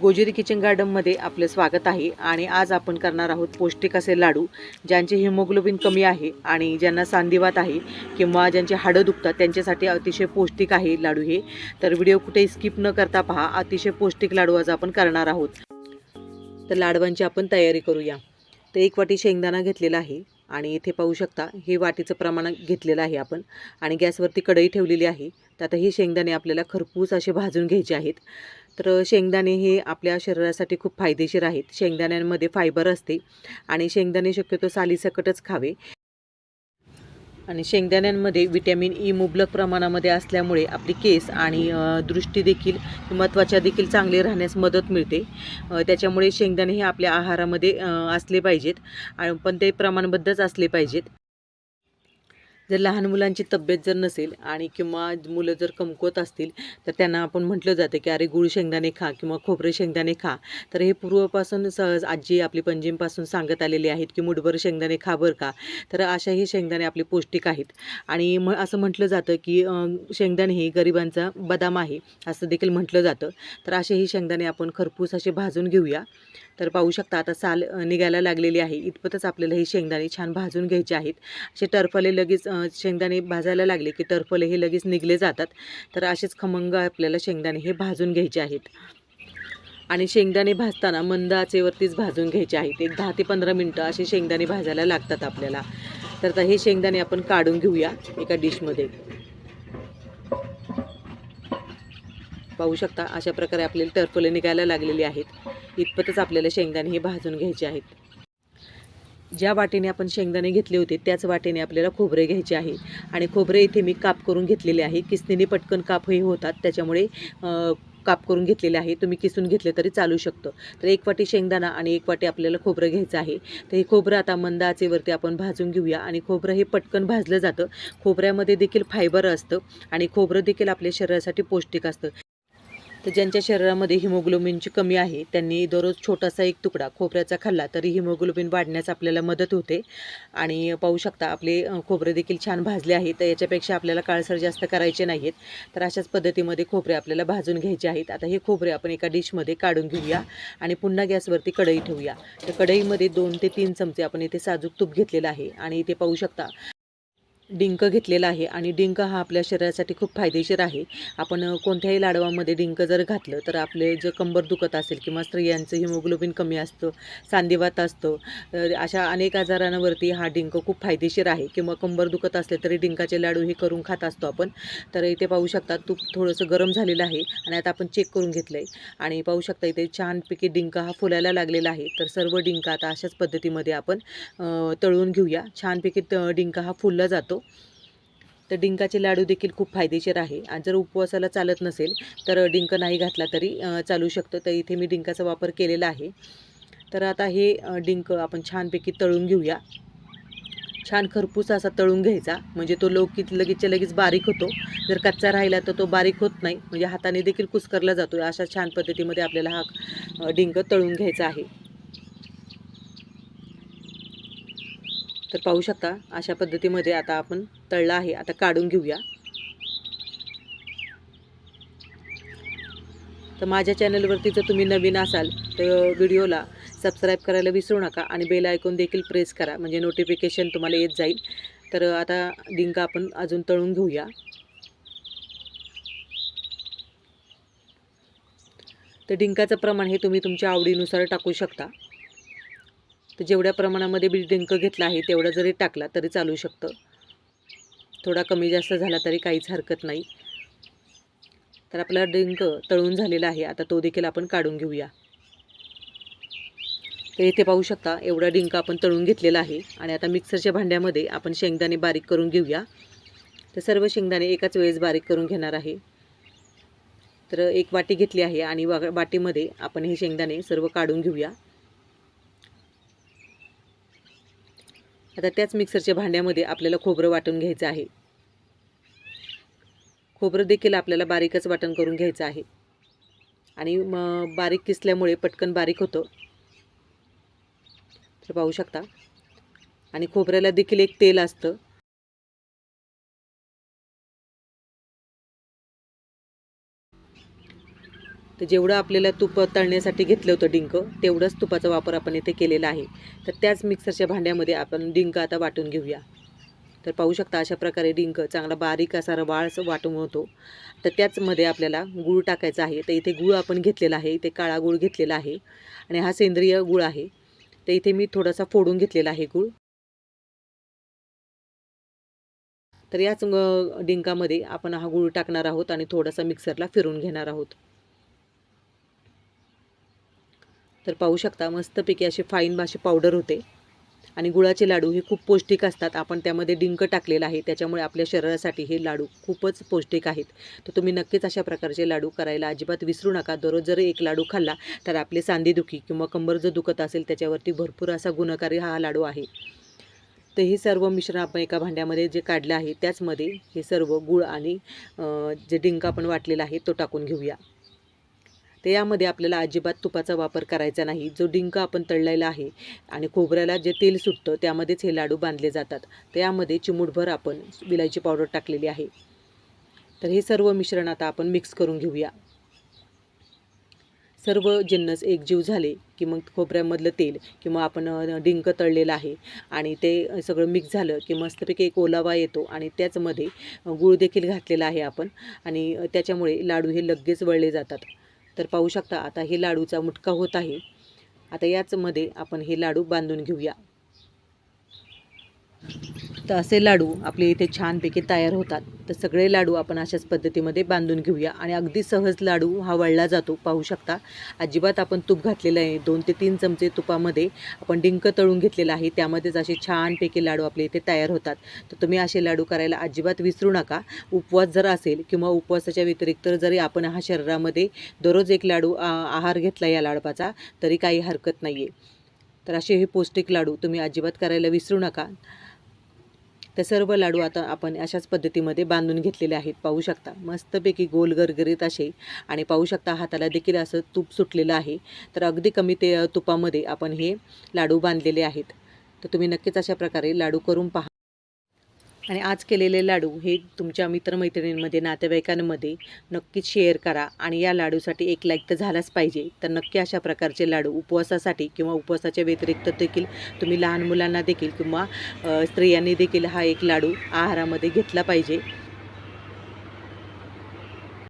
गोजेरी kitchen गार्डनमध्ये आपलं स्वागत आहे आणि आज आपण करणार आहोत पौष्टिक असे लाडू ज्यांचे हिमोग्लोबिन कमी आहे आणि ज्यांना सांधिवात आहे किंवा ज्यांचे हाडं दुखतात त्यांच्यासाठी अतिशय पौष्टिक आहे लाडू हे. तर व्हिडिओ कुठे स्किप न करता पहा अतिशय पौष्टिक लाडू आज आपण करणार आहोत. तर लाडवांची आपण तयारी करूया. तर एक वाटी शेंगदाणा घेतलेला आहे आणि इथे पाहू शकता हे वाटीचं प्रमाण घेतलेलं आहे आपण आणि गॅसवरती कढई ठेवलेली आहे. तर आता हे शेंगदाणे आपल्याला खरपूस असे भाजून घ्यायचे आहेत. तर शेंगदाणे हे आपल्या शरीरासाठी खूप फायदेशीर आहेत. शेंगदाण्यांमध्ये फायबर असते आणि शेंगदाणे शक्यतो सालीसकटच खावे. आणि शेंगदाण्यांमध्ये विटॅमिन ई मुबलक प्रमाणामध्ये असल्यामुळे आपली केस आणि दृष्टीदेखील दृष्टी देखील महत्त्वाच्या देखील चांगली राहण्यास मदत मिळते. त्याच्यामुळे शेंगदाणे हे आपल्या आहारामध्ये असले पाहिजेत. आणि पण ते प्रमाणबद्धच असले पाहिजेत. जर लहान मुलांची तब्येत जर नसेल आणि किंवा मुलं जर कमकुवत असतील तर त्यांना आपण म्हटलं जातं की अरे गुळ शेंगदाणे खा किंवा खोबरे शेंगदाणे खा. तर हे पूर्वपासून सहज आजी आपली पंजीमपासून सांगत आलेली आहेत की मुठभर शेंगदाणे खा बरं का. तर अशा हे शेंगदाणे आपले पौष्टिक आहेत. आणि म असं म्हटलं जातं की शेंगदाणे हे गरिबांचा बदाम आहे असं देखील म्हटलं जातं. तर असे हे शेंगदाणे आपण खरपूस असे भाजून घेऊया. तर पाहू शकता आता साल निघायला लागलेली आहे. इतपतच आपल्याला हे शेंगदाणे छान भाजून घ्यायचे आहेत. असे टरफले लगेच शेंगदाणे भाजायला लागले की टरफले हे लगेच निघले जातात. तर असेच खमंग आपल्याला शेंगदाणे हे भाजून घ्यायचे आहेत. आणि शेंगदाणे भाजताना मंद आचेवरतीच भाजून घ्यायचे आहेत. एक दहा ते पंधरा मिनटं असे शेंगदाणे भाजायला लागतात आपल्याला. तर आता हे शेंगदाणे आपण काढून घेऊया एका डिशमध्ये. पाहू शकता अशा प्रकारे आपल्याला टरफले निघायला लागलेली आहेत. इतपतच आपल्याला शेंगदाणे हे भाजून घ्यायचे आहेत. ज्या वाटेने आपण शेंगदाणे घेतले होते त्याच वाटेने आपल्याला खोबरे घ्यायचे आहे. आणि खोबरे इथे मी काप करून घेतलेले आहे. किसनीने पटकन कापही होतात त्याच्यामुळे काप करून घेतलेले आहे. तुम्ही किसून घेतले तरी चालू शकतं. तर एक वाटी शेंगदाणा आणि एक वाटी आपल्याला खोबरं घ्यायचं आहे. तर हे खोबरं आता मंद आचेवरती आपण भाजून घेऊया. आणि खोबरं हे पटकन भाजलं जातं. खोबऱ्यामध्ये देखील फायबर असतं. आणि खोबरं देखील आपल्या शरीरासाठी पौष्टिक असतं. तर ज्यांच्या शरीरामध्ये हिमोग्लोबिनची कमी आहे त्यांनी दररोज छोटासा एक तुकडा खोबऱ्याचा खाल्ला तरी हिमोग्लोबिन वाढण्यास आपल्याला मदत होते. आणि पाहू शकता आपले खोबरे देखील छान भाजले आहे तर याच्यापेक्षा आपल्याला काळसर जास्त करायचे नाही आहेत तर अशाच पद्धतीमध्ये खोबरे आपल्याला भाजून घ्यायचे आहेत. आता हे खोबरे आपण एका डिशमध्ये काढून घेऊया आणि पुन्हा गॅसवरती कढई ठेवूया. तर कढईमध्ये दोन ते तीन चमचे आपण इथे साजूक तूप घेतलेलं आहे आणि इथे पाहू शकता डिंक घेतलेला आहे आणि डिंक हा आपल्या शरीरासाठी खूप फायदेशीर आहे. आपण कोणत्याही लाडवामध्ये डिंक जर घातलं तर आपले जर कंबर दुखत असेल किंवा स्त्रियांचं हिमोग्लोबिन कमी असतं सांदिवात असतं अशा अनेक आजारांवरती हा डिंक खूप फायदेशीर आहे. किंवा कंबर दुखत असले तरी डिंकाचे लाडू हे करून खात असतो आपण. तर इथे पाहू शकता तूप थोडंसं गरम झालेलं आहे आणि आता आपण चेक करून घेतलं आहे आणि पाहू शकता इथे छानपैकी डिंक हा फुलायला लागलेला आहे. तर सर्व डिंक आता अशाच पद्धतीमध्ये आपण तळून घेऊया. छानपैकी त डिंक हा फुलला जातो. तर डिंकाचे लाडू देखील खूप फायदेशीर आहे. आणि जर उपवासाला चालत नसेल तर डिंक नाही घातला तरी चालू शकतं. तर इथे मी डिंकाचा वापर केलेला आहे. तर आता हे डिंक आपण छानपैकी तळून घेऊया. छान खरपूस असा तळून घ्यायचा. म्हणजे तो लौकित लगेचच्या लगेच बारीक होतो. जर कच्चा राहिला तर तो बारीक होत नाही. म्हणजे हाताने देखील कुस्करला जातो अशा छान पद्धतीमध्ये आपल्याला हा डिंक तळून घ्यायचा आहे. तर पाहू शकता अशा पद्धतीमध्ये आता आपण तळला आहे. आता काढून घेऊया. तर माझ्या चॅनलवरती जर तुम्ही नवीन असाल तर व्हिडिओला सबस्क्राईब करायला विसरू नका आणि बेल आयकॉन देखील प्रेस करा म्हणजे नोटिफिकेशन तुम्हाला येत जाईल. तर आता डिंक आपण अजून तळून घेऊया. तर डिंकाचं प्रमाण हे तुम्ही तुमच्या आवडीनुसार टाकू शकता. तर जेवढ्या प्रमाणामध्ये बी डिंक घेतला आहे तेवढा जरी टाकला तरी चालू शकतं. थोडा कमी जास्त झाला तरी काहीच हरकत नाही. तर आपला डिंक तळून झालेला आहे आता तो देखील आपण काढून घेऊया. तर इथे पाहू शकता एवढा डिंक आपण तळून घेतलेला आहे आणि आता मिक्सरच्या भांड्यामध्ये आपण शेंगदाणे बारीक करून घेऊया. तर सर्व शेंगदाणे एकाच वेळेस बारीक करून घेणार आहे. तर एक वाटी घेतली आहे आणि वा वाटीमध्ये आपण हे शेंगदाणे सर्व काढून घेऊया. आता त्याच मिक्सरच्या भांड्यामध्ये आपल्याला खोबरं वाटून घ्यायचं आहे. खोबरं देखील आपल्याला बारीकच वाटण करून घ्यायचं आहे. आणि मग बारीक किसल्यामुळे पटकन बारीक होतं. तर पाहू शकता. आणि खोबऱ्याला देखील एक तेल असतं. तर जेवढं आपल्याला तूप तळण्यासाठी घेतलं होतं डिंक तेवढंच तुपाचा वापर आपण इथे केलेला आहे. तर त्याच मिक्सरच्या भांड्यामध्ये आपण डिंक आता वाटून घेऊया. तर पाहू शकता अशा प्रकारे डिंक चांगला बारीक असा रवाळ असं वाटून होतो. तर त्याचमध्ये आपल्याला गूळ टाकायचा आहे. तर इथे गूळ आपण घेतलेला आहे. इथे काळा गूळ घेतलेला आहे. आणि हा सेंद्रिय गूळ आहे. तर इथे मी थोडासा फोडून घेतलेला आहे गूळ. तर याच डिंकामध्ये आपण हा गूळ टाकणार आहोत आणि थोडासा मिक्सरला फिरून घेणार आहोत. तर पाहू शकता मस्तपैकी असे फाईन मासे पावडर होते. आणि गुळाचे लाडू हे खूप पौष्टिक असतात. आपण त्यामध्ये डिंक टाकलेलं आहे. त्याच्यामुळे आपल्या शरीरासाठी हे लाडू खूपच पौष्टिक आहेत. तर तुम्ही नक्कीच अशा प्रकारचे लाडू करायला अजिबात विसरू नका. दररोज जर एक लाडू खाल्ला तर आपले सांधेदुखी किंवा कंबर जर दुखत असेल त्याच्यावरती भरपूर असा गुणकारी हा लाडू आहे. तर हे सर्व मिश्रण आपण एका भांड्यामध्ये जे काढलं आहे त्याचमध्ये हे सर्व गूळ आणि जे डिंक आपण वाटलेला आहे तो टाकून घेऊया. तर यामध्ये आपल्याला अजिबात तुपाचा वापर करायचा नाही. जो डिंक आपण तळलेला आहे आणि खोबऱ्याला जे तेल सुटतं त्यामध्येच हे लाडू बांधले जातात. तर यामध्ये चिमूटभर आपण विलायची पावडर टाकलेली आहे. तर हे सर्व मिश्रण आता आपण मिक्स करून घेऊया. सर्व जिन्नस एकजीव झाले की मग खोबऱ्यामधलं तेल किंवा आपण डिंक तळलेलं आहे आणि ते सगळं मिक्स झालं की मस्तपैकी एक ओलावा येतो आणि त्याचमध्ये गूळ देखील घातलेला आहे आपण आणि त्याच्यामुळे लाडू हे लगेच वळले जातात. तर पाहू शकता आता हे लाडूचा मुटका होत आहे. आता याचमध्ये आपण हे लाडू बांधून घेऊया. तर असे लाडू आपले इथे छानपैकी तयार होतात. तर सगळे लाडू आपण अशाच पद्धतीमध्ये बांधून घेऊया. आणि अगदी सहज लाडू हा वळला जातो पाहू शकता. अजिबात आपण तूप घातलेलं आहे. दोन ते तीन चमचे तुपामध्ये आपण डिंक तळून घेतलेलं आहे. त्यामध्येच असे छानपैकी लाडू आपले इथे तयार होतात. तर तुम्ही असे लाडू करायला अजिबात विसरू नका. उपवास जर असेल किंवा उपवासाच्या व्यतिरिक्त जरी आपण हा शरीरामध्ये दररोज एक लाडू आ, आहार घेतला या लाडपाचा तरी काही हरकत नाही आहे तर असे हे पौष्टिक लाडू तुम्ही अजिबात करायला विसरू नका. तर सर्व लाडू आता आपण अशाच पद्धतीमध्ये बांधून घेतलेले आहेत पाहू शकता. मस्तपैकी गोल गरगरीत असे. आणि पाहू शकता हाताला देखील असं तूप सुटलेलं आहे. तर अगदी कमी ते तुपामध्ये आपण हे लाडू बांधलेले आहेत. तर तुम्ही नक्कीच अशा प्रकारे लाडू करून पहा. आणि आज केलेले लाडू हे तुमच्या मित्रमैत्रिणींमध्ये नातेवाईकांमध्ये नक्कीच शेअर करा. आणि या लाडूसाठी एक लाईक तर झालाच पाहिजे. तर नक्की अशा प्रकारचे लाडू उपवासासाठी किंवा उपवासाच्या व्यतिरिक्त देखील तुम्ही लहान मुलांना देखील किंवा स्त्रियांनी देखील हा एक लाडू आहारामध्ये घेतला पाहिजे.